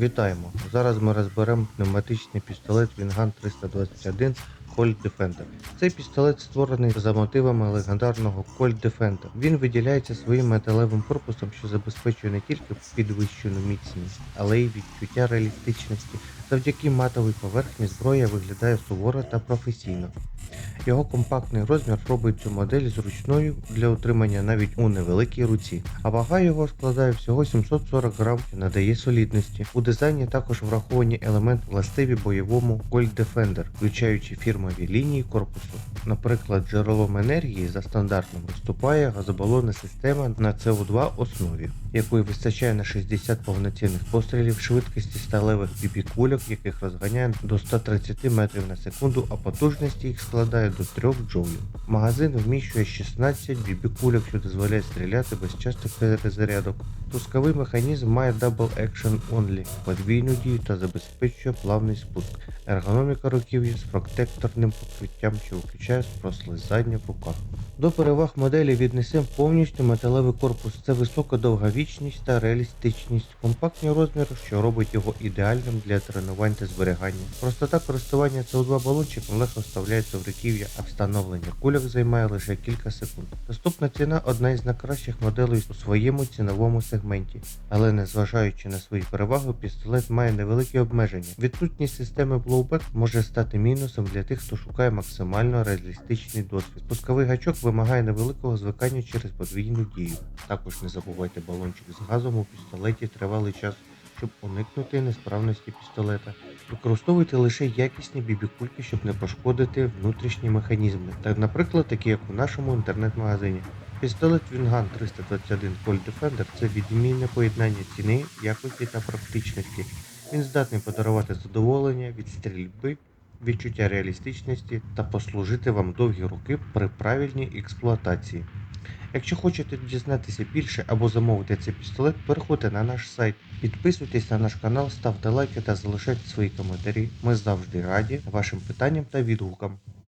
Вітаємо! Зараз ми розберемо пневматичний пістолет Вінган 321 Colt Defender. Цей пістолет створений за мотивами легендарного Colt Defender. Він виділяється своїм металевим корпусом, що забезпечує не тільки підвищену міцність, але й відчуття реалістичності. Завдяки матовій поверхні зброя виглядає суворо та професійно. Його компактний розмір робить цю модель зручною для утримання навіть у невеликій руці, а вага його складає всього 740 грам, і надає солідності. У дизайні також враховані елементи властиві бойовому Gold Defender, включаючи фірмові лінії корпусу. Наприклад, джерелом енергії за стандартом виступає газобалонна система на CO2 основі, якої вистачає на 60 повноцінних пострілів швидкості сталевих бібі-кульок, яких розганяє до 130 метрів на секунду, а потужність їх складає до 3 джоулів. Магазин вміщує 16 бібі-кульок, що дозволяє стріляти без частих перезарядок. Пусковий механізм має Double Action Only, подвійну дію та забезпечує плавний спуск. Ергономіка руків'я з протекторним покриттям, що виключає прослизання в руках. До переваг моделі віднесемо повністю металевий корпус. Це висока довговічність та реалістичність, компактні розміри, що робить його ідеальним для тренувань та зберігання. Простота користування CO2 балончиком легко вставляється в руків'я, а встановлення кульок займає лише кілька секунд. Доступна ціна одна із найкращих моделей у своєму ціновому сегменті, але незважаючи на свої переваги, пістолет має невеликі обмеження. Відсутність системи blowback може стати мінусом для тих, хто шукає максимально реалістичний досвід. Спусковий гачок вимагає невеликого звикання через подвійну дію. Також не забувайте балончик з газом у пістолеті тривалий час, щоб уникнути несправності пістолета. Використовуйте лише якісні бібікульки, щоб не пошкодити внутрішні механізми, так, наприклад, такі як у нашому інтернет-магазині. Пістолет Вінган 321 Colt Defender це відмінне поєднання ціни, якості та практичності. Він здатний подарувати задоволення від стрільби, відчуття реалістичності та послужити вам довгі роки при правильній експлуатації. Якщо хочете дізнатися більше або замовити цей пістолет, переходьте на наш сайт, підписуйтесь на наш канал, ставте лайки та залишайте свої коментарі. Ми завжди раді вашим питанням та відгукам.